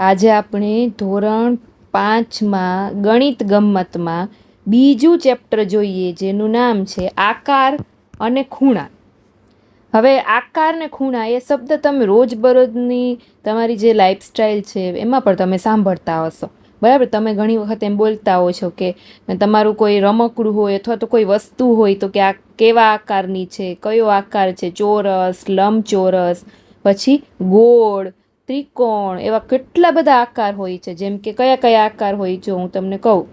આજે આપણે ધોરણ પાંચમાં ગણિત ગમ્મતમાં બીજું ચેપ્ટર જોઈએ, જેનું નામ છે આકાર અને ખૂણા. હવે આકાર ને ખૂણા એ શબ્દ તમે રોજબરોજની તમારી જે લાઈફસ્ટાઈલ છે એમાં પણ તમે સાંભળતા હશો. બરાબર? તમે ઘણી વખત એમ બોલતા હો છો કે તમારું કોઈ રમકડું હોય અથવા તો કોઈ વસ્તુ હોય તો કે આ કેવા આકારની છે, કયો આકાર છે? ચોરસ, લંબચોરસ, પછી ગોળ ત્રિકોણ એવા કેટલા બધા આકાર હોય છે? જેમ કે કયા કયા આકાર હોય જો હું તમને કહું.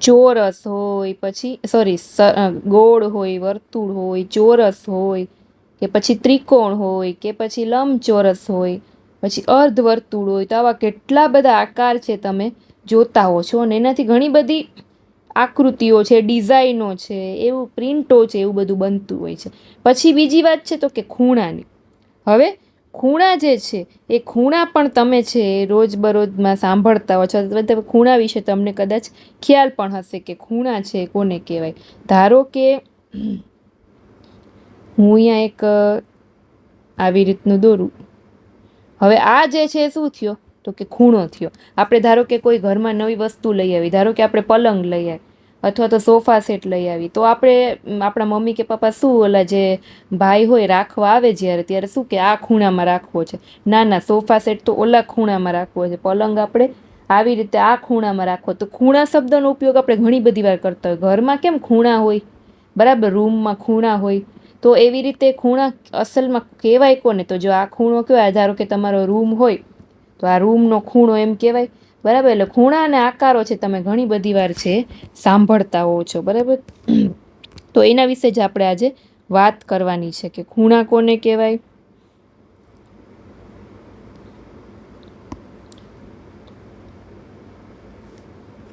ચોરસ હોય, પછી સોરી ગોળ હોય, વર્તુળ હોય, ચોરસ હોય, કે પછી ત્રિકોણ હોય, કે પછી લંબચોરસ હોય, પછી અર્ધવર્તુળ હોય, તો આવા કેટલા બધા આકાર છે તમે જોતા હો છો. અને એનાથી ઘણી બધી આકૃતિઓ છે, ડિઝાઇનો છે, એવું પ્રિન્ટો છે, એવું બધું બનતું હોય છે. પછી બીજી વાત છે તો કે ખૂણાની. હવે ખૂણા જે છે, એ ખૂણા પણ તમે છે, રોજબરોજમાં સાંભળતા હો છો. અથવા ખૂણા વિશે તમને કદાચ ખ્યાલ પણ હશે કે ખૂણા છે કોને કહેવાય. ધારો કે હું અહીંયા એક આવી રીતનું દોરું. હવે આ જે છે શું થયો? તો કે ખૂણો થયો. આપણે ધારો કે કોઈ ઘરમાં નવી વસ્તુ લઈ આવી, ધારો કે આપણે પલંગ લઈ આવી અથવા તો સોફા સેટ લઈ આવી, તો આપણે આપણા મમ્મી કે પપ્પા શું ઓલા જે ભાઈ હોય રાખવા આવે જ્યારે, ત્યારે શું કે આ ખૂણામાં રાખવો છે. ના ના, સોફા સેટ તો ઓલા ખૂણામાં રાખવો છે. પલંગ આપણે આવી રીતે આ ખૂણામાં રાખવો. તો ખૂણા શબ્દનો ઉપયોગ આપણે ઘણી બધી વાર કરતા હોય. ઘરમાં કેમ ખૂણા હોય? બરાબર, રૂમમાં ખૂણા હોય. તો એવી રીતે ખૂણા અસલમાં કહેવાય કોને? તો જો આ ખૂણો કહેવાય ધારો કે તમારો રૂમ હોય તો આ રૂમનો ખૂણો એમ કહેવાય. બરાબર? એટલે ખૂણા અને આકારો છે તમે ઘણી બધી વાર છે સાંભળતા હોવ છો. બરાબર? તો એના વિશે જ આપણે આજે વાત કરવાની છે કે ખૂણા કોને કહેવાય?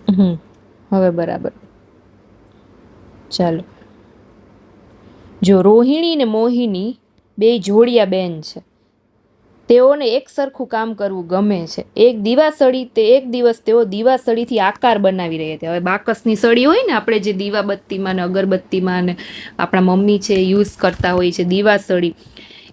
હમ. હવે બરાબર. ચાલો. જો રોહિણી ને મોહિની બે જોડિયા બેન છે. તેઓને એક સરખું કામ કરવું ગમે છે. એક દીવાસળી તે એક દિવસ તેઓ દીવાસળીથી આકાર બનાવી રહ્યા હતા હવે બાકસની સળી હોય ને, આપણે જે દીવાબત્તીમાં ને અગરબત્તીમાં ને આપણા મમ્મી છે યુઝ કરતા હોય છે દીવાસળી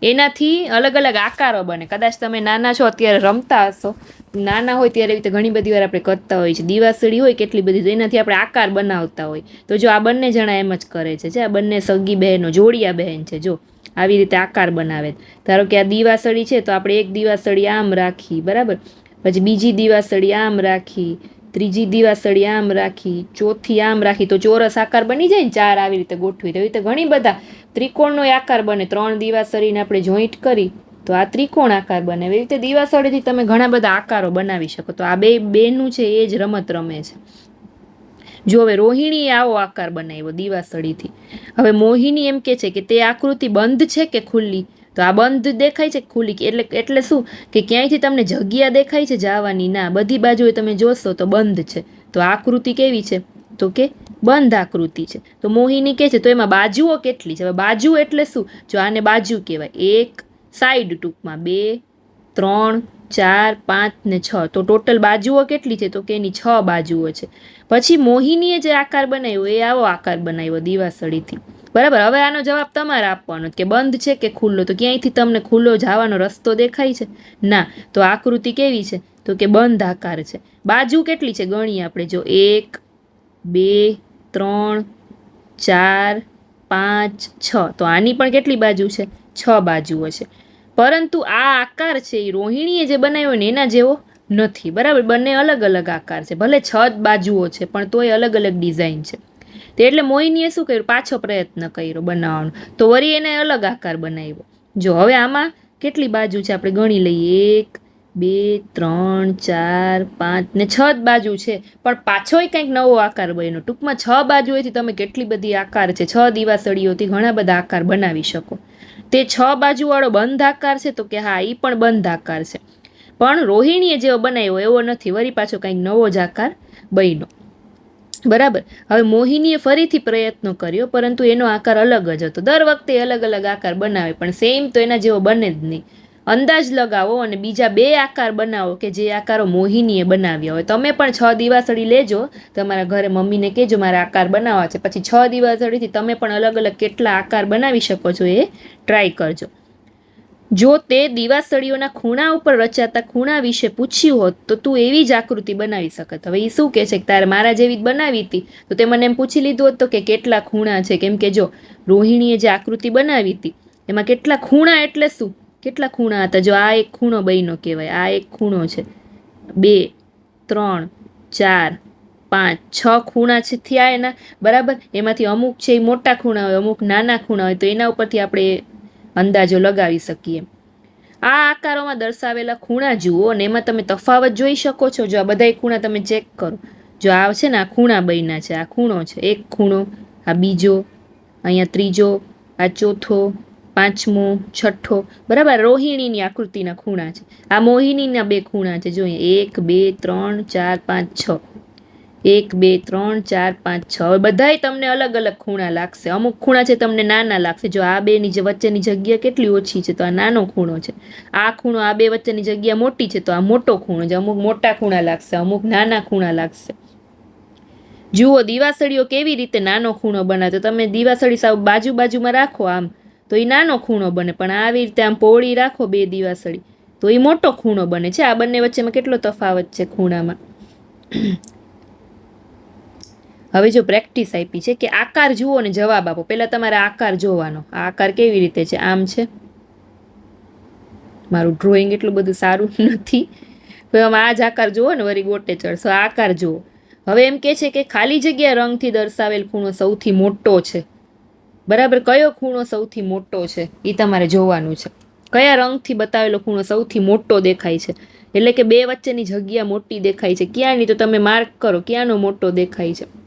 એનાથી અલગ અલગ આકારો બને. કદાચ તમે નાના છો, અત્યારે રમતા હશો. નાના હોય ત્યારે રીતે ઘણી બધી વાર આપણે કરતા હોય છે દીવાસળી હોય કેટલી બધી, તો એનાથી આપણે આકાર બનાવતા હોય. તો જો આ બંને જણા એમ જ કરે છે. જે આ બંને સગી બહેનો, જોડિયા બહેન છે, જો. આવી રીતે આકાર બનાવે. ધારો કે આ દીવાસળી છે, તો આપણે એક દીવાસળી આમ રાખી, બરાબર? પછી બીજી દીવાસળી આમ રાખી, ત્રીજી દીવાસળી આમ રાખી, ચોથી આમ રાખી, તો ચોરસ આકાર બની જાય ને ચાર આવી રીતે ગોઠવી. તો એવી રીતે ઘણી બધા ત્રિકોણનો આકાર બને. ત્રણ દીવાસળીને આપણે જોઈન્ટ કરી, તો આ ત્રિકોણ આકાર બને. એવી રીતે દીવાસળીથી તમે ઘણા બધા આકારો બનાવી શકો. તો આ બે, બેનું છે, એ જ રમત રમે છે. જો હવે રોહિણીએ આવો આકાર બનાવ્યો દીવાસળીથી, હવે મોહિની એમ કે છે કે તે આકૃતિ બંધ છે કે ખુલ્લી? તો આ બંધ દેખાય છે ખુલ્લી? એટલે એટલે શું? કે ક્યાંયથી તમને જગ્યા દેખાય છે જવાની? ના, બધી બાજુએ તમે જોશો તો બંધ છે. તો આકૃતિ કેવી છે? તો કે બંધ આકૃતિ છે. તો મોહિની કે છે, તો એમાં બાજુઓ કેટલી છે? હવે બાજુ એટલે શું? જો આને બાજુ કહેવાય, એક સાઈડ ટૂંકમાં બે, ત્રણ, ચાર, પાંચ ને છ. તો ટોટલ બાજુઓ કેટલી છે? તો કે એની છ બાજુઓ છે. પછી મોહિનીએ જે આકાર બનાવ્યો, એ આવો આકાર બનાવ્યો દીવાસળીથી. બરાબર? હવે આનો જવાબ તમારે આપવાનો કે બંધ છે કે ખુલ્લો? તો ક્યાંયથી તમને ખુલ્લો જવાનો રસ્તો દેખાય છે? ના, તો આકૃતિ કેવી છે? તો કે બંધ આકાર છે. બાજુ કેટલી છે? ગણીએ આપણે. જો એક, બે, ત્રણ, ચાર, પાંચ, છ. તો આની પણ કેટલી બાજુ છે? છ બાજુઓ છે. પરંતુ આ આકાર છે એ રોહિણીએ જે બનાવ્યો ને એના જેવો નથી. બરાબર? બંને અલગ અલગ આકાર છે. ભલે છ બાજુઓ છે, પણ તોય અલગ અલગ ડિઝાઇન છે. તે એટલે મોહિનીએ શું કર્યું? પાછો પ્રયત્ન કર્યો બનાવવાનો. તો વળી એને અલગ આકાર બનાવ્યો. જો, હવે આમાં કેટલી બાજુ છે? આપણે ગણી લઈએ. એક, બે, ત્રણ, ચાર, પાંચ ને છ બાજુ છે. પણ પાછોય કંઈક નવો આકાર બન્યો. ટૂંકમાં છ બાજુએથી તમે કેટલી બધી આકાર છે? છ દિવાસળીઓથી ઘણા બધા આકાર બનાવી શકો. તે છ બાજુવાળો બંધ આકાર છે? તો કે હા એ પણ બંધ આકાર છે. પણ રોહિણીએ જેવો બનાવ્યો એવો નથી. વળી પાછો કંઈક નવો જ આકાર બન્યો. બરાબર? હવે મોહિનીએ ફરીથી પ્રયત્નો કર્યો, પરંતુ એનો આકાર અલગ જ હતો. દર વખતે અલગ અલગ આકાર બનાવે, પણ સેમ તો એના જેવો બને જ નહીં. અંદાજ લગાવો અને બીજા બે આકાર બનાવો કે જે આકારો મોહિનીએ બનાવ્યા હોય. તમે પણ છ દિવાસળી લેજો. તમારા ઘરે મમ્મીને કહેજો, મારા આકાર બનાવવા છે. પછી છ દિવાસળીથી તમે પણ અલગ અલગ કેટલા આકાર બનાવી શકો છો એ ટ્રાય કરજો. જો તે દિવાસળીઓના ખૂણા ઉપર રચાતા ખૂણા વિશે પૂછ્યું હોત, તો તું એવી જ આકૃતિ બનાવી શકત. હવે એ શું કહે છે કે તારે મારા જેવી જ બનાવી હતી? તો તે મને એમ પૂછી લીધું હતું કે કેટલા ખૂણા છે? કેમ કે જો રોહિણીએ જે આકૃતિ બનાવી હતી, એમાં કેટલા ખૂણા એટલે શું? કેટલા ખૂણા હતા? જો આ એક ખૂણો બહેનો કહેવાય, આ એક ખૂણો છે. બે, ત્રણ, ચાર, પાંચ, છ ખૂણા છે થયા એના. બરાબર? એમાંથી અમુક છે એ મોટા ખૂણા હોય, અમુક નાના ખૂણા હોય, તો એના ઉપરથી આપણે અંદાજો લગાવી શકીએ. આ આકારોમાં દર્શાવેલા ખૂણા જુઓ અને એમાં તમે તફાવત જોઈ શકો છો. જો આ બધાય ખૂણા તમે ચેક કરો. જો આ છે ને આ ખૂણા બન્યા છે, આ ખૂણો છે. એક ખૂણો, આ બીજો, અહીંયા ત્રીજો, આ ચોથો, પાંચમો, છઠ્ઠો. બરાબર, રોહિણીની આકૃતિના ખૂણા છે. આ મોહિનીના બે ખૂણા છે. જોઈએ એક, બે, ત્રણ, ચાર, પાંચ, છ. એક, બે, ત્રણ, ચાર, પાંચ, છ. બધાય તમને અલગ અલગ ખૂણા લાગશે. અમુક ખૂણા છે તમને નાના લાગશે. જો આ બેની જે વચ્ચેની જગ્યા કેટલી ઓછી છે, તો આ નાનો ખૂણો છે. આ ખૂણો આ બે વચ્ચેની જગ્યા મોટી છે, તો આ મોટો ખૂણો છે. અમુક મોટા ખૂણા લાગશે, અમુક નાના ખૂણા લાગશે. જુઓ, દિવાસળીઓ કેવી રીતે નાનો ખૂણો બનાવે. તો તમે દિવાસળી સાવ બાજુ બાજુમાં રાખો આમ, તો એ નાનો ખૂણો બને. પણ આવી રીતે આમ પહોળી રાખો બે દિવાસળી, તો એ મોટો ખૂણો બને છે. આ બંને વચ્ચેમાં કેટલો તફાવત છે ખૂણામાં? હવે જો પ્રેક્ટિસ આપી છે કે આકાર જુઓ ને જવાબ આપો. પહેલાં તમારે આકાર જોવાનો. આ આકાર કેવી રીતે છે? આમ છે. મારું ડ્રોઈંગ એટલું બધું સારું નથી. આમ આ જ આકાર જુઓ ને વરી ગોટે ચડશો. આકાર જુઓ. હવે એમ કે છે કે ખાલી જગ્યા રંગથી દર્શાવેલ ખૂણો સૌથી મોટો છે. બરાબર? કયો ખૂણો સૌથી મોટો છે? એ તમારે જોવાનું છે. કયા રંગથી બતાવેલો ખૂણો સૌથી મોટો દેખાય છે? એટલે કે બે વચ્ચેની જગ્યા મોટી દેખાય છે. ક્યાંની તો તમે માર્ક કરો, ક્યાંનો મોટો દેખાય છે?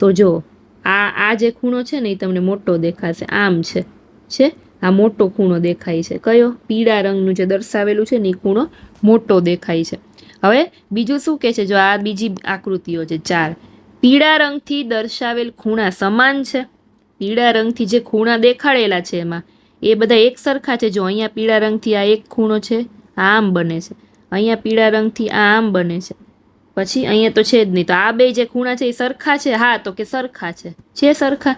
તો જો, આ આ જે ખૂણો છે ને એ તમને મોટો દેખાશે. આમ છે. છે? આ મોટો ખૂણો દેખાય છે. કયો? પીળા રંગનું જે દર્શાવેલું છે ને એ ખૂણો મોટો દેખાય છે. હવે બીજું શું કહે છે? જો આ બીજી આકૃતિઓ છે, ચાર. પીળા રંગથી દર્શાવેલ ખૂણા સમાન છે. પીળા રંગથી જે ખૂણા દેખાડેલા છે એમાં, એ બધા એક સરખા છે. જો અહીંયા પીળા રંગથી આ એક ખૂણો છે, આ આમ બને છે. અહીંયા પીળા રંગથી આ આમ બને છે. પછી અહીંયા તો છે જ નહીં. તો આ બે જે ખૂણા છે એ સરખા છે? હા, તો કે સરખા છે. છે સરખા.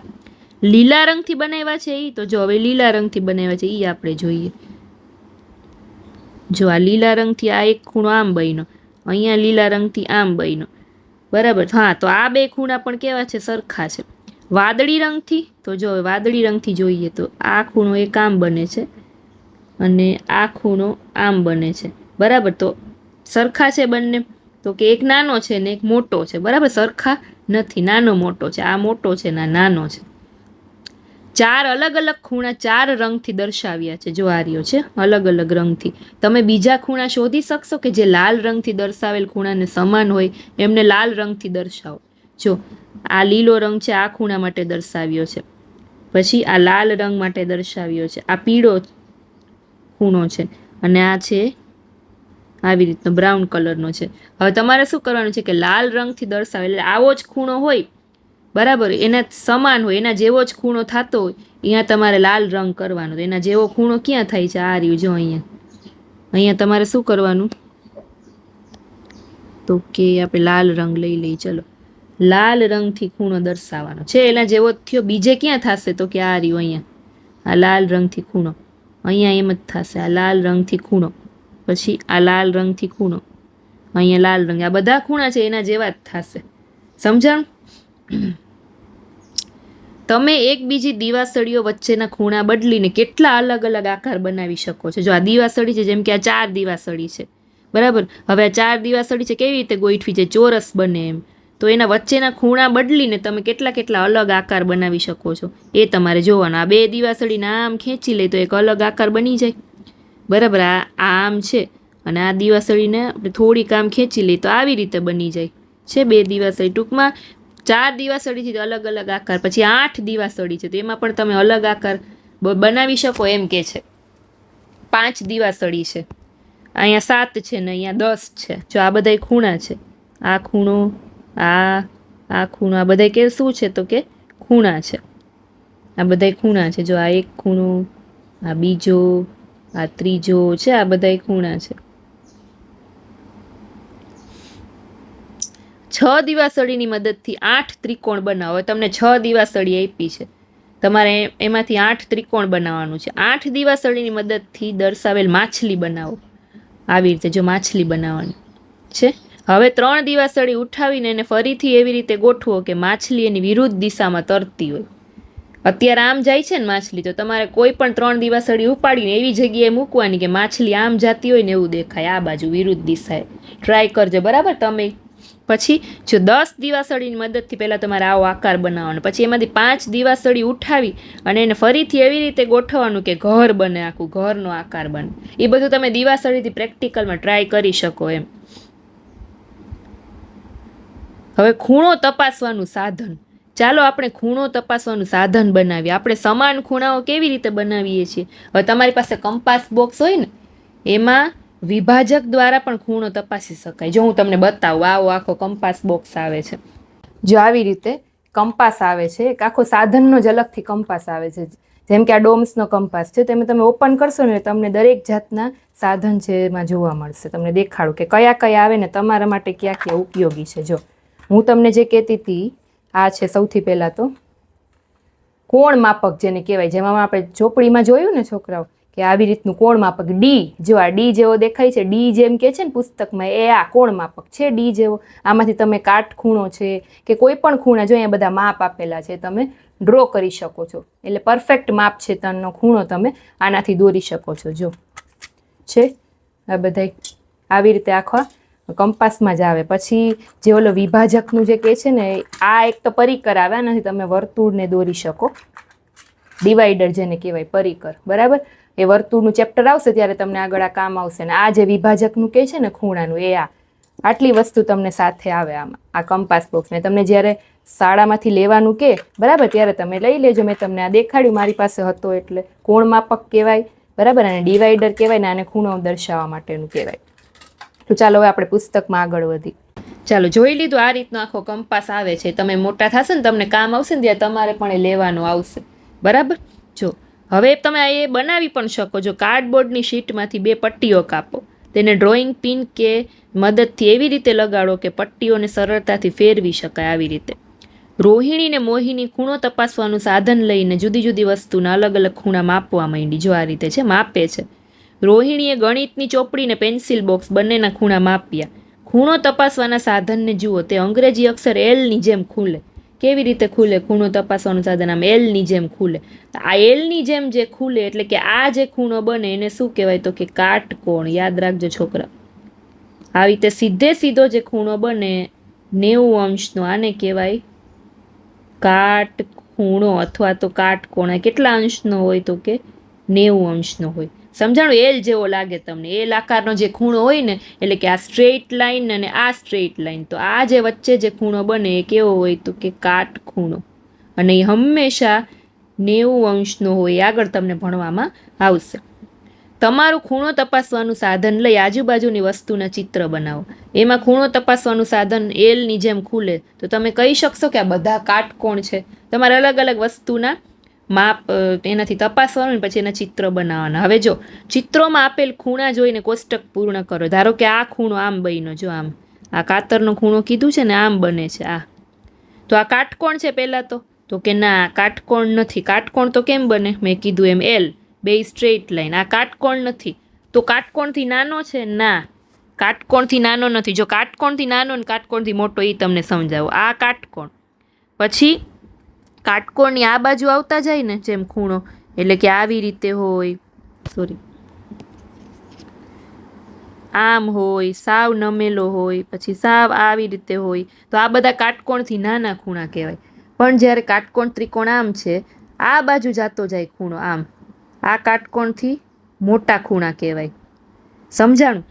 લીલા રંગથી બનાવ્યા છે એ તો જો, હવે લીલા રંગથી બનાવ્યા છે એ આપણે જોઈએ. જો આ લીલા રંગથી આ એક ખૂણો આમ બન્યો. અહીંયા લીલા રંગથી આમ બન્યો. બરાબર. હા, તો આ બે ખૂણા પણ કેવા છે? સરખા છે. વાદળી રંગથી? તો જો વાદળી રંગથી જોઈએ તો આ ખૂણો એક આમ બને છે અને આ ખૂણો આમ બને છે. બરાબર. તો સરખા છે બંને? તો કે એક નાનો છે ને એક મોટો છે, બરાબર? સરખા નથી, નાનો મોટો છે. આ મોટો છે ને આ નાનો છે. ચાર અલગ અલગ ખૂણા ચાર રંગથી દર્શાવ્યા છે. જો આ છે, અલગ અલગ રંગથી. તમે બીજા ખૂણા શોધી શકશો કે જે લાલ રંગથી દર્શાવેલ ખૂણાને સમાન હોય, એમને લાલ રંગથી દર્શાવો. જો આ લીલો રંગ છે, આ ખૂણા માટે દર્શાવ્યો છે. પછી આ લાલ રંગ માટે દર્શાવ્યો છે. આ પીળો ખૂણો છે. અને આ છે આવી રીતનો બ્રાઉન કલરનો છે. હવે તમારે શું કરવાનું છે કે લાલ રંગથી દર્શાવે એટલે આવો જ ખૂણો હોય, બરાબર? એના સમાન હોય, એના જેવો જ ખૂણો થતો હોય, અહીંયા તમારે લાલ રંગ કરવાનો એના જેવો ખૂણો ક્યાં થાય છે? આ રહ્યું, જો અહીંયા. અહીંયા તમારે શું કરવાનું? તો કે આપણે લાલ રંગ લઈ લઈએ, ચલો. લાલ રંગથી ખૂણો દર્શાવવાનો છે. એના જેવો થયો. બીજે ક્યાં થશે? તો કે આ રહ્યું અહીંયા. આ લાલ રંગથી ખૂણો. અહીંયા એમ જ થશે. આ લાલ રંગથી ખૂણો. પછી આ લાલ રંગથી ખૂણો. અહીંયા લાલ રંગ. આ બધા ખૂણા છે, એના જેવા જ થશે. સમજણ? તમે એકબીજી દિવાસળીઓ વચ્ચેના ખૂણા બદલીને કેટલા અલગ અલગ આકાર બનાવી શકો છો? જો આ દિવાસળી છે, જેમ કે આ ચાર દિવાસળી છે. બરાબર? હવે આ ચાર દિવાસળી છે, કેવી રીતે ગોઠવી છે? ચોરસ બને એમ. તો એના વચ્ચેના ખૂણા બદલીને તમે કેટલા કેટલા અલગ આકાર બનાવી શકો છો? એ તમારે જોવાનું. આ બે દિવાસળીના આમ ખેંચી લે તો એક અલગ આકાર બની જાય. બરાબર, આ આમ છે અને આ દિવાસળીને આપણે થોડીક આમ ખેંચી લઈએ તો આવી રીતે બની જાય. છે બે દિવાસળી ટૂંકમાં? ચાર દિવાસળીથી અલગ અલગ આકાર, પછી આઠ દિવાસળી છે, તો એમાં પણ તમે અલગ આકાર બનાવી શકો એમ કે છે. પાંચ દિવાસળી છે. અહીંયા સાત છે ને અહીંયા દસ છે. જો આ બધા ખૂણા છે. આ ખૂણો, આ આ ખૂણો, આ બધા કે શું છે તો કે ખૂણા છે. આ બધા ખૂણા છે. જો આ એક ખૂણો, આ બીજો આ ત્રીજો છે, આ બધા ખૂણા છે. છ દિવાસળીની મદદથી આઠ ત્રિકોણ બનાવો. તમને છ દિવાસળી આપી છે. તમારે એમાંથી આઠ ત્રિકોણ બનાવવાનું છે. આઠ દિવાસળીની મદદથી દર્શાવેલ માછલી બનાવો. આવી રીતે જો માછલી બનાવવાની છે. હવે ત્રણ દિવાસળી ઉઠાવીને એને ફરીથી એવી રીતે ગોઠવો કે માછલી એની વિરુદ્ધ દિશામાં તરતી હોય. અત્યારે આમ જાય છે ને માછલી, તો તમારે કોઈ પણ ત્રણ દિવાસળી ઉપાડીને એવી જગ્યાએ મૂકવાની કે માછલી આમ જાતી હોય ને એવું દેખાય. આ બાજુ વિરુદ્ધ દિશાએ. ટ્રાય કરજો, બરાબર? તમે પછી જો દસ દિવાસળીની મદદથી પહેલાં તમારે આવો આકાર બનાવવાનો. પછી એમાંથી પાંચ દિવાસળી ઉઠાવી અને એને ફરીથી એવી રીતે ગોઠવવાનું કે ઘર બને આખું, ઘરનો આકાર બને. એ બધું તમે દિવાસળીથી પ્રેક્ટિકલમાં ટ્રાય કરી શકો એમ. હવે ખૂણો તપાસવાનું સાધન. ચાલો આપણે ખૂણો તપાસવાનું સાધન બનાવીએ. આપણે સમાન ખૂણાઓ કેવી રીતે બનાવીએ છીએ? હવે તમારી પાસે કંપાસ બોક્સ હોય ને, એમાં વિભાજક દ્વારા પણ ખૂણો તપાસી શકાય. જો હું તમને બતાવું, આવો આખો કંપાસ બોક્સ આવે છે. જો આવી રીતે કંપાસ આવે છે, એક આખો સાધનનો જ અલગથી કંપાસ આવે છે. જેમ કે આ ડોમ્સનો કંપાસ છે, તેમાં તમે ઓપન કરશો ને તમને દરેક જાતના સાધન છે એમાં જોવા મળશે. તમને દેખાડું કે કયા કયા આવે ને, તમારા માટે ક્યાં ક્યાં ઉપયોગી છે. જો હું તમને જે કહેતી હતી આ છે સૌથી પહેલાં તો. કોણ માપક જેને કહેવાય? જેમાં આપણે ચોપડીમાં જોયું ને છોકરાઓ, કે આવી રીતનું કોણ માપક? ડી જો આ ડી જેવો દેખાય છે ડી જેમ કે છે ને પુસ્તકમાં, એ આ કોણ માપક છે? ડી જેવો. આમાંથી તમે કાટખૂણો છે કે કોઈ પણ ખૂણા જો અહીંયા બધા માપ આપેલા છે, તમે ડ્રો કરી શકો છો. એટલે પરફેક્ટ માપ છે તનનો ખૂણો તમે આનાથી દોરી શકો છો. જો છે આ બધા આવી રીતે આખા કંપાસમાં જ આવે. પછી જે ઓલો વિભાજકનું જે કહે છે ને, આ એક તો પરિકર આવે નથી તમે વર્તુળને દોરી શકો. ડિવાઈડર જેને કહેવાય પરિકર, બરાબર? એ વર્તુળનું ચેપ્ટર આવશે ત્યારે તમને આગળ આ કામ આવશે. ને આ જે વિભાજકનું કહે છે ને, ખૂણાનું, એ આ. આટલી વસ્તુ તમને સાથે આવે આમાં, આ કંપાસ બોક્સને તમને જ્યારે શાળામાંથી લેવાનું કે, બરાબર? ત્યારે તમે લઈ લેજો. મેં તમને આ દેખાડ્યું, મારી પાસે હતો એટલે કોણ માપક કહેવાય, બરાબર? અને ડિવાઈડર કહેવાય ને આને ખૂણો દર્શાવવા માટેનું કહેવાય. તો ચાલો હવે આપણે પુસ્તકમાં આગળ વધી ચાલો જોઈ લીધું આ રીતનો આખો કંપાસ આવે છે. તમે મોટા થશે ને તમને કામ આવશે ને ત્યાં તમારે પણ એ લેવાનું આવશે. બરાબર? જો, હવે તમે એ બનાવી પણ શકો. જો કાર્ડબોર્ડની શીટમાંથી બે પટ્ટીઓ કાપો. તેને ડ્રોઈંગ પિન કે મદદથી એવી રીતે લગાડો કે પટ્ટીઓને સરળતાથી ફેરવી શકાય આવી રીતે. રોહિણી ને મોહિની ખૂણો તપાસવાનું સાધન લઈને જુદી જુદી વસ્તુના અલગ અલગ ખૂણા માપવા માંડી. જો આ રીતે છે, માપે છે. રોહિણીએ ગણિતની ચોપડી ને પેન્સિલ બોક્સ બંનેના ખૂણા માપ્યા. ખૂણો તપાસવાના સાધનને જુઓ, તે અંગ્રેજી અક્ષર એલની જેમ ખુલે. કેવી રીતે ખુલે? ખૂણો તપાસવાનું સાધન આમ એલની જેમ ખુલે. આ એલની જેમ જે ખુલે, એટલે કે આ જે ખૂણો બને, એને શું કહેવાય તો કે કાટકોણ. યાદ રાખજો છોકરા. આવી રીતે સીધે સીધો જે ખૂણો બને, નેવું અંશનો, આને કહેવાય કાટ ખૂણો અથવા તો કાટકોણ. કેટલા અંશનો હોય તો કે નેવું અંશનો હોય. સમજાણું? એલ જેવો લાગે તમને. એલ આકારનો જે ખૂણો હોય ને, એટલે કે આ સ્ટ્રેટ લાઈન અને આ સ્ટ્રેટ લાઇન તો આ જે વચ્ચે જે ખૂણો બને, એ કેવો હોય તો કે કાટ ખૂણો. અને એ હંમેશા નેવું અંશનો હોય આગળ તમને ભણવામાં આવશે. તમારું ખૂણો તપાસવાનું સાધન લઈ આજુબાજુની વસ્તુના ચિત્ર બનાવો. એમાં ખૂણો તપાસવાનું સાધન એલની જેમ ખુલે. તો તમે કહી શકશો કે આ બધા કાટકોણ છે. તમારે અલગ અલગ વસ્તુના માપ એનાથી તપાસવાનું પછી એના ચિત્ર બનાવવાના. હવે જો, ચિત્રોમાં આપેલ ખૂણા જોઈને કોષ્ટક પૂર્ણ કરો. ધારો કે આ ખૂણો આમ બન્યો, જો આમ. આ કાતરનો ખૂણો કીધું છે ને આમ બને છે, આ. તો આ કાટકોણ છે પહેલાં તો? તો કે ના, કાટકોણ નથી. કાટકોણ તો કેમ બને? મેં કીધું એમ એલ બે સ્ટ્રેટ લાઈન આ કાટકોણ નથી. તો કાટકોણથી નાનો છે? ના. કાટકોણથી નાનો નથી. જો કાટકોણથી નાનો ને કાટકોણથી મોટો એ તમને સમજાવો. આ કાટકોણ. પછી કાટકોણની આ બાજુ આવતા જાય ને જેમ ખૂણો, એટલે કે આવી રીતે હોય. સોરી આમ હોય, સાવ નમેલો હોય, પછી સાવ આવી રીતે હોય. તો આ બધા કાટકોણથી નાના ખૂણા કહેવાય. પણ જ્યારે કાટકોણ ત્રિકોણ આમ છે, આ બાજુ જાતો જાય ખૂણો આમ. આ કાટકોણથી મોટા ખૂણા કહેવાય. સમજાણું?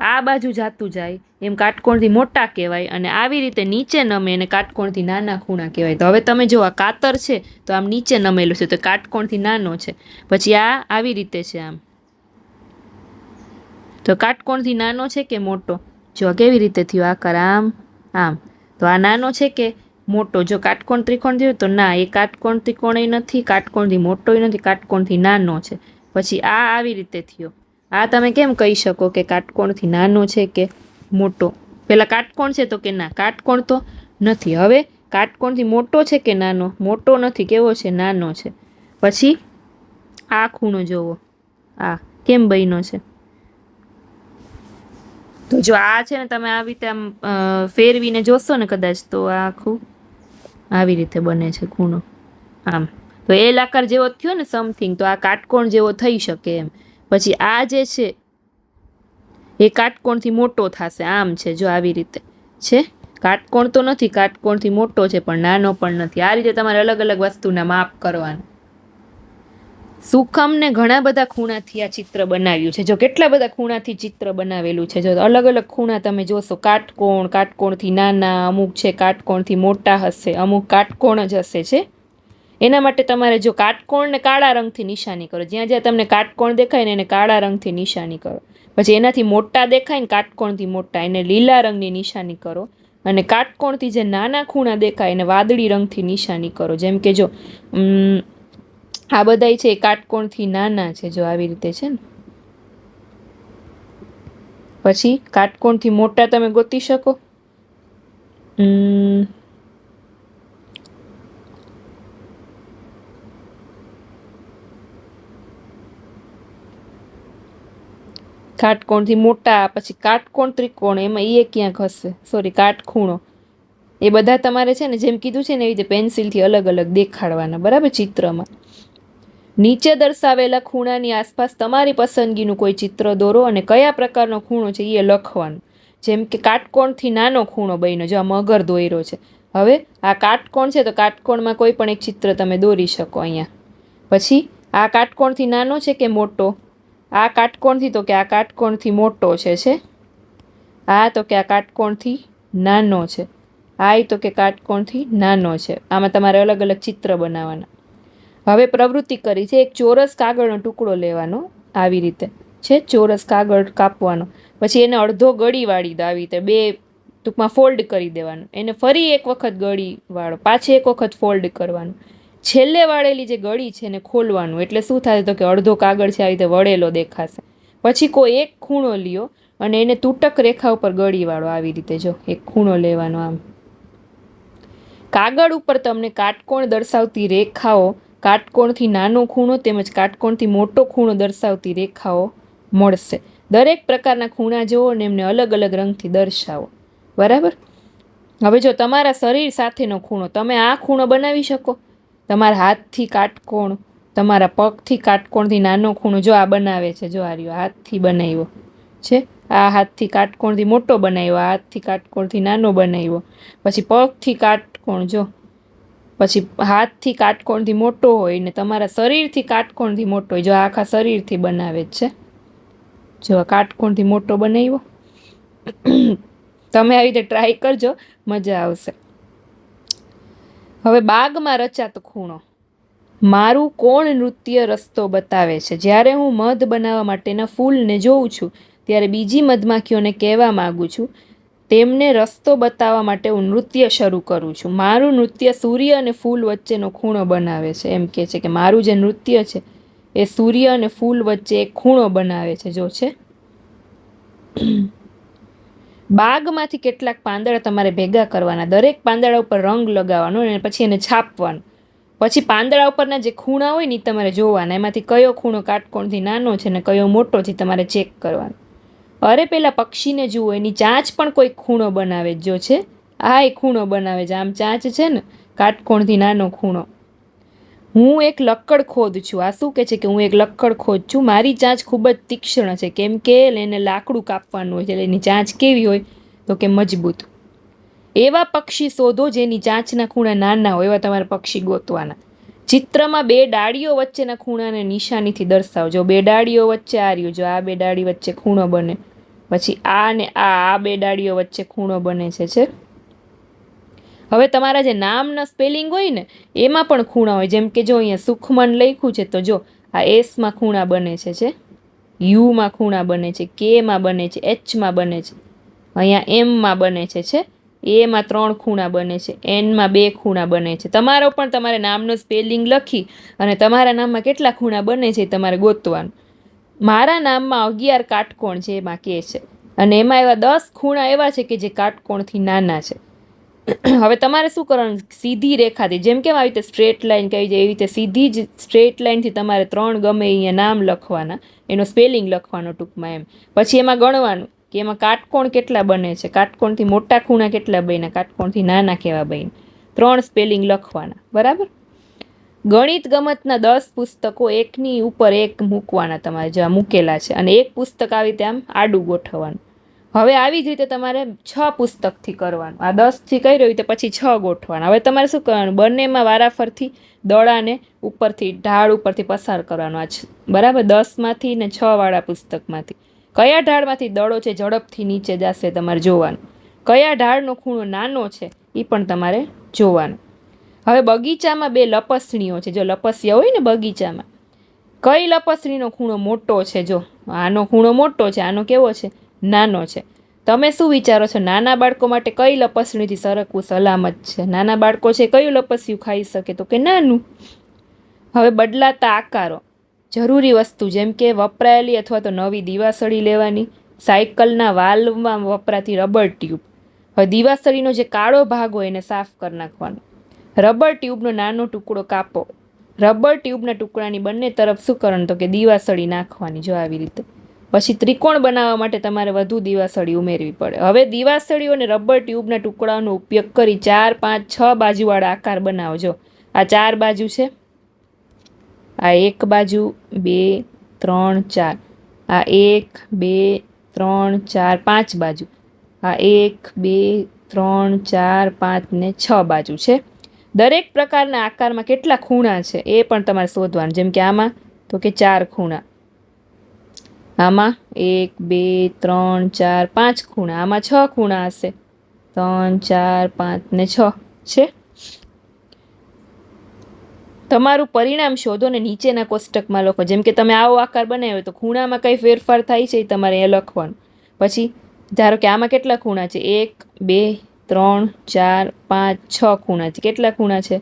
આ બાજુ જાતું જાય એમ કાટકોણથી મોટા કહેવાય અને આવી રીતે નીચે નમે અને કાટકોણથી નાના ખૂણા કહેવાય. તો હવે તમે જો આ કાતર છે, તો આમ નીચે નમેલું છે, તો કાટકોણથી નાનો છે. પછી આ આવી રીતે છે આમ. તો કાટકોણથી નાનો છે કે મોટો? જો કેવી રીતે થયો આકાર? આમ આમ. તો આ નાનો છે કે મોટો? જો કાટકોણ ત્રિકોણ થયો તો ના, એ કાટકોણ ત્રિકોણય નથી, કાટકોણથી મોટોય નથી, કાટકોણથી નાનો છે. પછી આ આવી રીતે થયો. આ તમે કેમ કહી શકો કે કાટકોણથી નાનો છે કે મોટો. પહેલાં કાટકોણ છે તો કે ના, કાટકોણ તો નથી. હવે કાટકોણથી મોટો છે કે નાનો? મોટો નથી, કેવો છે? નાનો છે. પછી આ ખૂણો જોવો. આ કેમ બન્યો છે? તો જો આ છે ને તમે આવી રીતે આમ ફેરવીને જોશો ને કદાચ તો આ આખું આવી રીતે બને છે ખૂણો. આમ. તો એલ આકાર જેવો થયો ને સમથિંગ તો આ કાટકોણ જેવો થઈ શકે એમ. પછી આ જે છે એ કાટકોણથી મોટો થશે. આમ છે, જો આવી રીતે. છે? કાટકોણ તો નથી, કાટકોણથી મોટો છે, પણ નાનો પણ નથી. આ રીતે તમારે અલગ અલગ વસ્તુના માપ કરવાના. સુખમને ઘણા બધા ખૂણાથી આ ચિત્ર બનાવ્યું છે. જો કેટલા બધા ખૂણાથી ચિત્ર બનાવેલું છે, જો અલગ અલગ ખૂણા તમે જોશો, કાટકોણ, કાટકોણથી નાના, અમુક છે, કાટકોણથી મોટા હશે, અમુક કાટકોણ જ હશે, છે? એના માટે તમારે જો કાટકોણને કાળા રંગથી નિશાની કરો. જ્યાં જ્યાં તમને કાટકોણ દેખાય ને એને કાળા રંગથી નિશાની કરો. પછી એનાથી મોટા દેખાય ને કાટકોણથી મોટા, એને લીલા રંગની નિશાની કરો અને કાટકોણથી જે નાના ખૂણા દેખાય એને વાદળી રંગથી નિશાની કરો. જેમ કે જો આ બધાય છે એ કાટકોણથી નાના છે જો આવી રીતે છે ને. પછી કાટકોણથી મોટા તમે ગોતી શકો. કાટકોણથી મોટા, પછી કાટકોણ ત્રિકોણ, એમાં એ ક્યાંક હશે. સોરી કાટખૂણો. એ બધા તમારે છે ને, જેમ કીધું છે ને, એવી રીતે પેન્સિલથી અલગ અલગ દેખાડવાના, બરાબર ચિત્રમાં. નીચે દર્શાવેલા ખૂણાની આસપાસ તમારી પસંદગીનું કોઈ ચિત્ર દોરો અને કયા પ્રકારનો ખૂણો છે એ લખવાનું. જેમ કે કાટકોણથી નાનો ખૂણો બન્યો, જો આ મગર દોર્યો છે. હવે આ કાટકોણ છે તો કાટકોણમાં કોઈ પણ એક ચિત્ર તમે દોરી શકો અહીંયા. પછી આ કાટકોણથી નાનો છે કે મોટો? આ કાટકોણથી તો કે આ કાટકોણથી મોટો છે છે? આ તો કે આ કાટકોણથી નાનો છે. આ તો કે કાટકોણથી નાનો છે. આમાં તમારે અલગ અલગ ચિત્ર બનાવવાના. હવે પ્રવૃત્તિ કરી છે, એક ચોરસ કાગળનો ટુકડો લેવાનો આવી રીતે, છે? ચોરસ કાગળ કાપવાનો. પછી એને અડધો ગળી વાળી દો આવી રીતે, બે ટૂંકમાં ફોલ્ડ કરી દેવાનું. એને ફરી એક વખત ગળી વાળો, પાછી એક વખત ફોલ્ડ કરવાનું. છેલ્લે વાળેલી જે ગળી છે એને ખોલવાનું. એટલે શું થાય તો કે અડધો કાગળ છે, આવી રીતે વળેલો દેખાશે. પછી કોઈ એક ખૂણો લ્યો અને એને તૂટક રેખા ઉપર ગળીવાળો આવી રીતે જો, એક ખૂણો લેવાનો આમ. કાગળ ઉપર તમને કાટકોણ દર્શાવતી રેખાઓ, કાટકોણથી નાનો ખૂણો તેમજ કાટકોણથી મોટો ખૂણો દર્શાવતી રેખાઓ મળશે. દરેક પ્રકારના ખૂણા જુઓ અને એમને અલગ અલગ રંગથી દર્શાવો. બરાબર? હવે જો તમારા શરીર સાથેનો ખૂણો, તમે આ ખૂણો બનાવી શકો. તમારા હાથથી કાટકોણ, તમારા પગથી કાટકોણથી નાનો ખૂણો જો આ બનાવે છે, જો આ રહ્યો હાથથી બનાવ્યો છે, આ હાથથી કાટકોણથી મોટો બનાવ્યો, આ હાથથી કાટકોણથી નાનો બનાવ્યો, પછી પગથી કાટકોણ જો, પછી હાથથી કાટકોણથી મોટો હોય ને તમારા શરીરથી કાટકોણથી મોટો હોય, જો આખા શરીરથી બનાવે છે. જો કાટકોણથી મોટો બનાવ્યો, તમે આવી રીતે ટ્રાય કરજો, મજા આવશે. હવે બાગમાં રચાતો ખૂણો. મારું કોણ નૃત્ય રસ્તો બતાવે છે? જ્યારે હું મધ બનાવવા માટેના ફૂલને જોઉં છું, ત્યારે બીજી મધમાખીઓને કહેવા માગું છું, તેમને રસ્તો બતાવવા માટે હું નૃત્ય શરૂ કરું છું. મારું નૃત્ય સૂર્ય અને ફૂલ વચ્ચેનો ખૂણો બનાવે છે. એમ કહે છે કે મારું જે નૃત્ય છે, એ સૂર્ય અને ફૂલ વચ્ચે એક ખૂણો બનાવે છે. જો છે. બાગમાંથી કેટલાક પાંદડા તમારે ભેગા કરવાના. દરેક પાંદડા ઉપર રંગ લગાવવાનો અને પછી એને છાપવાનું. પછી પાંદડા ઉપરના જે ખૂણા હોય ને એ તમારે જોવાના. એમાંથી કયો ખૂણો કાટકોણથી નાનો છે ને કયો મોટો છે તમારે ચેક કરવાનો. અરે પેલા પક્ષીને જુઓ. એની ચાંચ પણ કોઈ ખૂણો બનાવે જો છે, આ એ ખૂણો બનાવે છે. આમ ચાંચ છે ને, કાટકોણથી નાનો ખૂણો. હું એક લક્કડ ખોદ છું. આ શું કહે છે કે હું એક લક્કડ ખોદ છું? મારી ચાંચ ખૂબ જ તીક્ષ્ણ છે. કેમ કે એને લાકડું કાપવાનું હોય છે, એટલે એની ચાંચ કેવી હોય તો કે મજબૂત. એવા પક્ષી શોધો જેની ચાંચના ખૂણા નાના હોય, એવા તમારે પક્ષી ગોતવાના. ચિત્રમાં બે ડાળીઓ વચ્ચેના ખૂણાને નિશાનીથી દર્શાવજો બે ડાળીઓ વચ્ચે આ રહ્યું જો આ બે ડાળી વચ્ચે ખૂણો બને. પછી આ ને આ આ બે ડાળીઓ વચ્ચે ખૂણો બને છે છે? હવે તમારા જે નામના સ્પેલિંગ હોય ને, એમાં પણ ખૂણા હોય. જેમ કે જો અહીંયા સુખમન લખ્યું છે, તો જો આ એસમાં ખૂણા બને છે છે? યુમાં ખૂણા બને છે કેમાં બને છે એચમાં બને છે, અહીંયા એમમાં બને છે છે? એમાં ત્રણ ખૂણા બને છે એનમાં બે ખૂણા બને છે. તમારો પણ તમારે નામનો સ્પેલિંગ લખી અને તમારા નામમાં કેટલા ખૂણા બને છે તમારે ગોતવાનું. મારા નામમાં અગિયાર કાટકોણ છે, એમાં કે છે. અને એમાં એવા દસ ખૂણા એવા છે કે જે કાટકોણથી નાના છે. હવે તમારે શું કરવાનું? સીધી રેખાથી જેમ કેમ આવી રીતે સ્ટ્રેટ લાઇન કહી જાય એવી રીતે સીધી જ સ્ટ્રેટ લાઇનથી તમારે ત્રણ ગમે અહીંયા નામ લખવાના. એનો સ્પેલિંગ લખવાનો ટૂંકમાં એમ. પછી એમાં ગણવાનું કે એમાં કાટકોણ કેટલા બને છે? કાટકોણથી મોટા ખૂણા કેટલા બન્યા? કાટકોણથી નાના કેવા બન્યા? ત્રણ સ્પેલિંગ લખવાના. બરાબર? ગણિત ગમતના દસ પુસ્તકો એકની ઉપર એક મૂકવાના તમારે જ્યાં મૂકેલા છે. અને એક પુસ્તક આવી રીતે આમ આડું ગોઠવવાનું. હવે આવી જ રીતે તમારે છ પુસ્તકથી કરવાનું. આ દસથી કરી રહ્યું તો પછી છ ગોઠવાના હવે તમારે શું કરવાનું? બંનેમાં વારાફરથી દડાને ઉપરથી, ઢાળ ઉપરથી પસાર કરવાનો. આ બરાબર? દસમાંથી ને છ વાળા પુસ્તકમાંથી. કયા ઢાળમાંથી દડો છે ઝડપથી નીચે જશે તમારે જોવાનું. કયા ઢાળનો ખૂણો નાનો છે એ પણ તમારે જોવાનું. હવે બગીચામાં બે લપસણીઓ છે. જો લપસ્યા હોય ને બગીચામાં, કઈ લપસણીનો ખૂણો મોટો છે? જો, આનો ખૂણો મોટો છે, આનો કેવો છે? નાનો છે. તમે શું વિચારો છો? નાના બાળકો માટે કઈ લપસણીથી સરકવું સલામત છે? નાના બાળકો છે, કયું લપસ્યું ખાઈ શકે તો કે નાનું? હવે બદલાતા આકારો. જરૂરી વસ્તુ જેમ કે વપરાયેલી અથવા તો નવી દીવાસળી લેવાની, સાયકલના વાલ્વમાં વપરાતી રબર ટ્યુબ. હવે દીવાસળીનો જે કાળો ભાગ હોય એને સાફ કરી નાખવાનો. રબર ટ્યુબનો નાનો ટુકડો કાપો. રબર ટ્યુબના ટુકડાની બંને તરફ શું કરવાનું તો કે દીવાસળી નાખવાની જો આવી રીતે. પછી ત્રિકોણ બનાવવા માટે તમારે વધુ દીવાસળી ઉમેરવી પડે. હવે દીવાસળીઓ અને રબર ટ્યુબના ટુકડાઓનો ઉપયોગ કરી ચાર, પાંચ, છ બાજુવાળા આકાર બનાવજો. આ ચાર બાજુ છે. આ એક બાજુ, બે, ત્રણ, ચાર. આ એક, બે, ત્રણ, ચાર, પાંચ બાજુ. આ એક, બે, ત્રણ, ચાર, પાંચ ને છ બાજુ છે. દરેક પ્રકારના આકારમાં કેટલા ખૂણા છે એ પણ તમારે શોધવાનું. જેમ કે આમાં, તો કે ચાર ખૂણા. આમાં એક, બે, ત્રણ, ચાર, પાંચ ખૂણા. આમાં છ ખૂણા હશે. ત્રણ, ચાર, પાંચ ને છ. છે? તમારું પરિણામ શોધો ને નીચેના કોષ્ટકમાં લખો. જેમ કે તમે આવો આકાર બનાવ્યો તો ખૂણામાં કંઈ ફેરફાર થાય છે તમારે એ લખવાનું. પછી ધારો કે આમાં કેટલા ખૂણા છે? એક, બે, ત્રણ, ચાર, પાંચ, છ ખૂણા છે. કેટલા ખૂણા છે?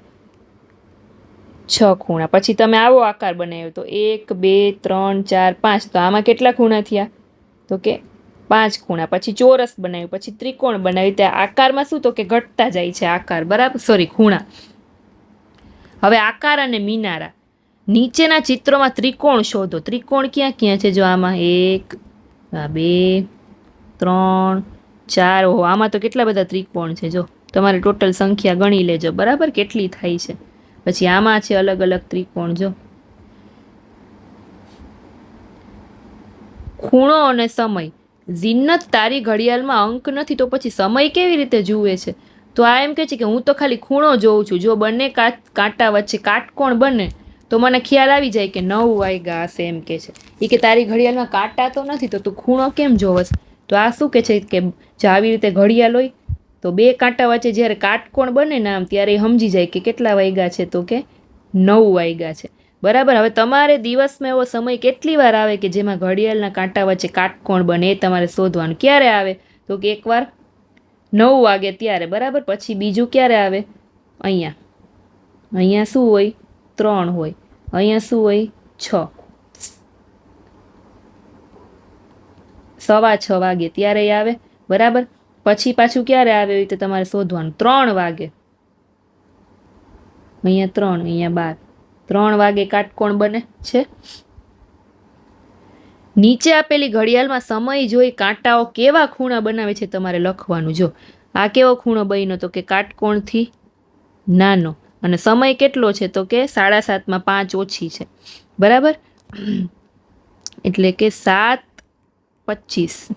છ ખૂણા. પછી તમે આવો આકાર બનાવ્યો તો એક, બે, ત્રણ, ચાર, પાંચ. તો આમાં કેટલા ખૂણા થયા? તો કે પાંચ ખૂણા. પછી ચોરસ બનાવ્યું, પછી ત્રિકોણ બનાવ્યું. ત્યાં આકારમાં શું? તો કે ઘટતા જાય છે આકાર. બરાબર? સોરી ખૂણા. હવે આકાર અને મિનારા. નીચેના ચિત્રોમાં ત્રિકોણ શોધો. ત્રિકોણ ક્યાં ક્યાં છે? જો આમાં એક બે, ત્રણ, ચાર. ઓહો, આમાં તો કેટલા બધા ત્રિકોણ છે? જો, તમારે ટોટલ સંખ્યા ગણી લેજો. બરાબર? કેટલી થાય છે? પછી આમાં છે અલગ અલગ ત્રિકોણ, જો. ખૂણો અને સમય. જીન્નત તારી ઘડિયાળમાં અંક નથી, તો પછી સમય કેવી રીતે જુએ છે? તો આ એમ કહે છે કે હું તો ખાલી ખૂણો જોઉં છું. જો બંને કાંટા વચ્ચે કાટકોણ બને, તો મને ખ્યાલ આવી જાય કે નવ વાગ્યા હશે એમ કે છે. એ કે તારી ઘડિયાળમાં કાંટા તો નથી, તો તું ખૂણો કેમ જોવસ? તો આ શું કે છે કે જે આવી રીતે ઘડિયાળ હોય તો બે કાંટા વચ્ચે જ્યારે કાટકોણ બને ને આમ, ત્યારે એ સમજી જાય કે કેટલા વાગ્યા છે તો કે નવ વાગ્યા છે. બરાબર? હવે તમારે દિવસમાં એવો સમય કેટલી વાર આવે કે જેમાં ઘડિયાળના કાંટા વચ્ચે કાટકોણ બને, એ તમારે શોધવાનું? ક્યારે આવે? તો કે એકવાર નવ વાગે ત્યારે. બરાબર? પછી બીજું ક્યારે આવે? અહીંયા. અહીંયા શું હોય? ત્રણ હોય. અહીંયા શું હોય? છ. સવા છ વાગે ત્યારે આવે. બરાબર? પછી પાછું ક્યારે આવે એ રીતે તમારે શોધવાનું? ત્રણ વાગે. અહીંયા ત્રણ, અહીંયા બાર. ત્રણ વાગે કાટકોણ બને છે? નીચે આપેલી ઘડિયાળમાં સમય જોઈ કાંટાઓ કેવા ખૂણા બનાવે છે તમારે લખવાનું? જો, આ કેવો ખૂણો બન્યો તો કે કાટકોણથી નાનો. અને સમય કેટલો છે તો કે સાડા સાતમાં પાંચ ઓછી છે. બરાબર? એટલે કે સાત પચીસ.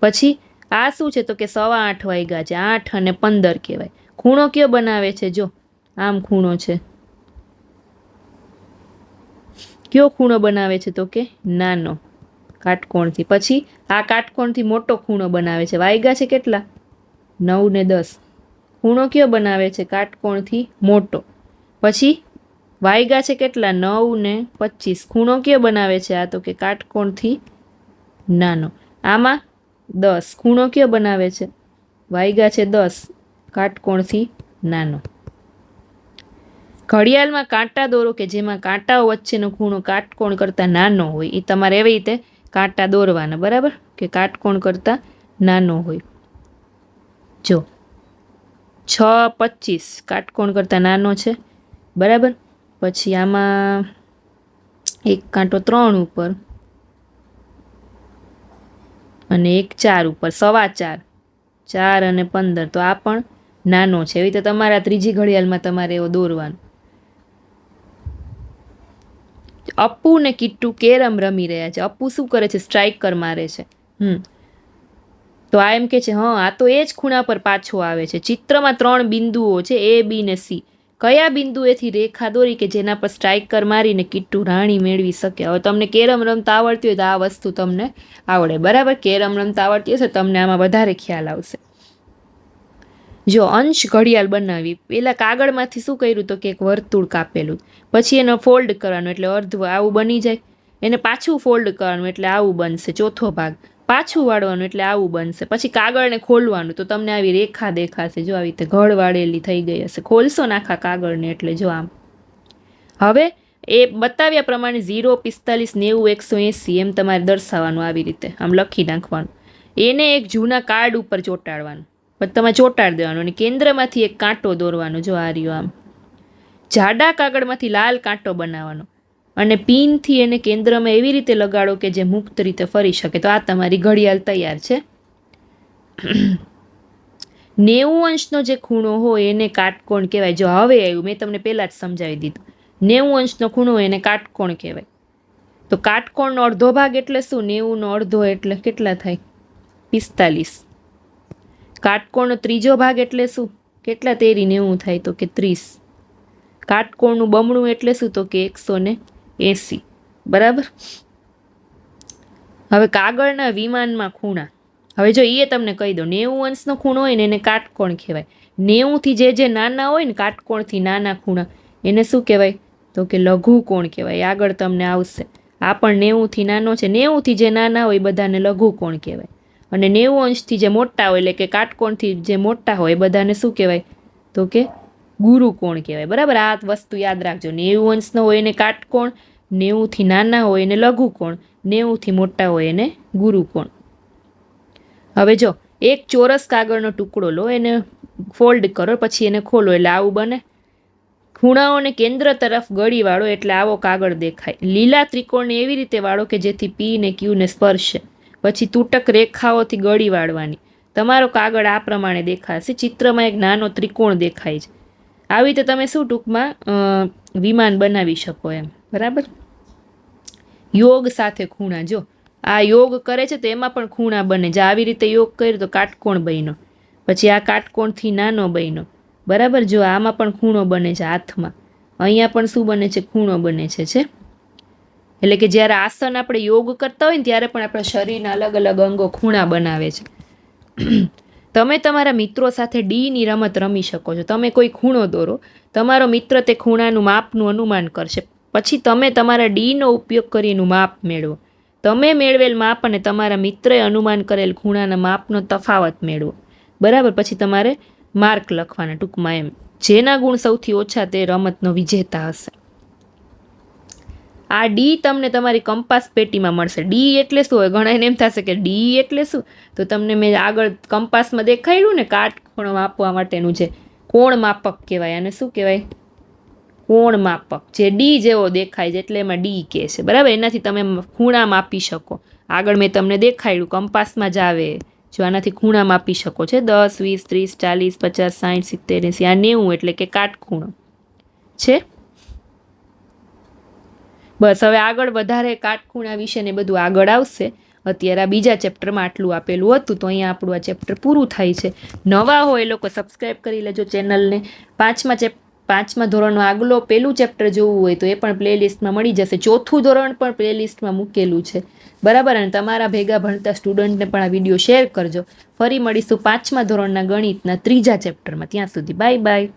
પછી આ શું છે? તો કે સવા આઠ વાગ્યા છે. આઠ અને પંદર કહેવાય. ખૂણો કયો બનાવે છે? જો, આમ ખૂણો છે. કયો ખૂણો બનાવે છે? તો કે નાનો કાટકોણથી. પછી આ કાટકોણથી મોટો ખૂણો બનાવે છે. વાયગા છે કેટલા? નવ ને દસ. ખૂણો કયો બનાવે છે? કાટકોણથી મોટો. પછી વાયગા છે કેટલા? નવ ને પચીસ. ખૂણો કયો બનાવે છે? આ તો કે કાટકોણથી નાનો. આમાં દસ. ખૂણો કયો બનાવે છે? વાયગા છે દસ. કાટકોણથી નાનો. ઘડિયાળમાં કાંટા દોરો કે જેમાં કાંટાઓ વચ્ચેનો ખૂણો કાટકોણ કરતાં નાનો હોય એ તમારે એવી રીતે કાંટા દોરવાના, બરાબર? કે કાટકોણ કરતાં નાનો હોય. જો. છ પચીસ. કાટકોણ કરતાં નાનો છે. બરાબર? પછી આમાં એક કાંટો ત્રણ ઉપર અને એક ચાર ઉપર, સવા ચાર. ચાર અને પંદર, તો આ પણ નાનો છે. એવી રીતે તમારા ત્રીજી ઘડિયાળમાં તમારે એવો દોરવાનો. અપ્પુ ને કિટ્ટુ કેરમ રમી રહ્યા છે. અપ્પુ શું કરે છે? સ્ટ્રાઇકર મારે છે. હમ. તો આ એમ કે છે, હા, આ તો એ જ ખૂણા પર પાછો આવે છે. ચિત્રમાં ત્રણ બિંદુઓ છે, એ, બી ને સી. કયા બિંદુએથી રેખા દોરી કે જેના પર સ્ટ્રાઇકર મારીને કિટ્ટુ રાણી મેળવી શકે? હવે તમને કેરમ રમતા આવડતી હોય તો આ વસ્તુ તમને આવડે. બરાબર? કેરમ રમતા આવડતી હશે તમને આમાં વધારે ખ્યાલ આવશે. જો અંશ ઘડિયાળ બનાવી પહેલાં કાગળમાંથી શું કર્યું તો કે એક વર્તુળ કાપેલું. પછી એનો ફોલ્ડ કરવાનું, એટલે અર્ધ આવું બની જાય. એને પાછું ફોલ્ડ કરવાનું, એટલે આવું બનશે ચોથો ભાગ. પાછું વાળવાનું એટલે આવું બનશે. પછી કાગળને ખોલવાનું તો તમને આવી રેખા દેખાશે. જો આવી રીતે ઘડ વાળેલી થઈ ગઈ હશે. ખોલશો નાખા કાગળને એટલે જો આમ. હવે એ બતાવ્યા પ્રમાણે ઝીરો, પિસ્તાલીસ, નેવું, એકસો એંસી એમ તમારે દર્શાવવાનું આવી રીતે. આમ લખી નાખવાનું. એને એક જૂના કાર્ડ ઉપર ચોંટાડવાનું. પછી તમે ચોંટાડી દેવાનું અને કેન્દ્રમાંથી એક કાંટો દોરવાનો. જો આ રહ્યો આમ. જાડા કાગળમાંથી લાલ કાંટો બનાવવાનો. અને પિનથી એને કેન્દ્રમાં એવી રીતે લગાડો કે જે મુક્ત રીતે ફરી શકે. તો આ તમારી ઘડિયાળ તૈયાર છે. નેવું અંશનો જે ખૂણો હોય એને કાટકોણ કહેવાય. જો હવે આવ્યું, મેં તમને પહેલાં જ સમજાવી દીધું. નેવું અંશનો ખૂણો હોય એને કાટકોણ કહેવાય. તો કાટકોણનો અડધો ભાગ એટલે શું? નેવુંનો અડધો એટલે કેટલા થાય? પિસ્તાલીસ. કાટકોણનો ત્રીજો ભાગ એટલે શું? કેટલા તેરી નેવું થાય તો કે ત્રીસ. કાટકોણનું બમણું એટલે શું? તો કે એકસો ને એંસી. બરાબર? હવે કાગળના વિમાનમાં ખૂણા. હવે જો એ તમને કહી દો નેવું અંશનો ખૂણો હોય ને એને કાટકોણ કહેવાય. નેવુંથી જે જે નાના હોય ને કાટકોણથી નાના ખૂણા, એને શું કહેવાય? તો કે લઘુ કોણ કહેવાય આગળ તમને આવશે. આ પણ નેવુંથી નાનો છે. નેવુંથી જે નાના હોય બધાને લઘુ કોણ કહેવાય. અને નેવું અંશથી જે મોટા હોય, એટલે કે કાટકોણથી જે મોટા હોય એ બધાને શું કહેવાય? તો કે ગુરુ કોણ કહેવાય? બરાબર? આ વસ્તુ યાદ રાખજો. નેવું અંશનો હોય એને કાટકોણ નેવુંથી નાના હોય એને લઘુ કોણ? નેવુંથી મોટા હોય એને ગુરુ કોણ? હવે જો, એક ચોરસ કાગળનો ટુકડો લો, એને ફોલ્ડ કરો, પછી એને ખોલો, એટલે આવું બને. ખૂણાઓને કેન્દ્ર તરફ ગળી વાળો, એટલે આવો કાગળ દેખાય. લીલા ત્રિકોણને એવી રીતે વાળો કે જેથી પી ને ક્યુને સ્પર્શે. પછી તૂટક રેખાઓથી ગળી વાળવાની. તમારો કાગળ આ પ્રમાણે દેખાશે. ચિત્રમાં એક નાનો ત્રિકોણ દેખાય છે. આવી રીતે તમે શું ટૂંકમાં વિમાન બનાવી શકો એમ, બરાબર? યોગ સાથે ખૂણા, જો. આ યોગ કરે છે તો એમાં પણ ખૂણા બને. જે આવી રીતે યોગ કર્યો તો કાટકોણ બન્યો. પછી આ કાટકોણથી નાનો બન્યો. બરાબર? જો આમાં પણ ખૂણો બને છે હાથમાં. અહીંયા પણ શું બને છે? ખૂણો બને છે છે. એટલે કે જ્યારે આસન આપણે યોગ કરતા હોય ને ત્યારે પણ આપણા શરીરના અલગ અલગ અંગો ખૂણા બનાવે છે. તમે તમારા મિત્રો સાથે ડીની રમત રમી શકો છો. તમે કોઈ ખૂણો દોરો. તમારો મિત્ર તે ખૂણાનું માપનું અનુમાન કરશે. પછી તમે તમારા ડીનો ઉપયોગ કરીને માપ મેળવો. તમે મેળવેલ માપ અને તમારા મિત્રએ અનુમાન કરેલ ખૂણાના માપનો તફાવત મેળવો. બરાબર? પછી તમારે માર્ક લખવાના ટૂંકમાં એમ. જેના ગુણ સૌથી ઓછા તે રમતનો વિજેતા હશે. આ ડી તમને તમારી કંપાસ પેટીમાં મળશે. ડી એટલે શું હોય? ઘણા એમ થશે કે ડી એટલે શું? તો તમને મેં આગળ કંપાસમાં દેખાડ્યું ને કાટખૂણો માપવા માટેનું છે. કોણ માપક કહેવાય? અને શું કહેવાય? કોણ માપક? જે ડી જેવો દેખાય છે, એટલે એમાં ડી કહે છે. બરાબર? એનાથી તમે ખૂણા માપી શકો. આગળ મેં તમને દેખાડ્યું, કંપાસમાં જ આવે. જો આનાથી ખૂણા માપી શકો છે. દસ, વીસ, ત્રીસ, ચાલીસ, પચાસ સાઠ સિત્તેર, એંસી, આ નેવું એટલે કે કાટખૂણો. છે? બસ, હવે આગળ વધારે કાટખૂણા વિશે ને બધું આગળ આવશે. અત્યારે આ બીજા ચેપ્ટરમાં આટલું આપેલું હતું, તો અહીંયા આપણું આ ચેપ્ટર પૂરું થાય છે. નવા હોય એ લોકો સબસ્ક્રાઈબ કરી લેજો ચેનલને પાંચમા ચેપ, પાંચમા ધોરણનો આગલો પહેલું ચેપ્ટર જોવું હોય તો એ પણ પ્લેલિસ્ટમાં મળી જશે. ચોથું ધોરણ પણ પ્લેલિસ્ટમાં મૂકેલું છે. બરાબર, અને તમારા ભેગા ભણતા સ્ટુડન્ટને પણ આ વીડિયો શેર કરજો. ફરી મળીશું પાંચમા ધોરણના ગણિતના ત્રીજા ચેપ્ટરમાં. ત્યાં સુધી બાય બાય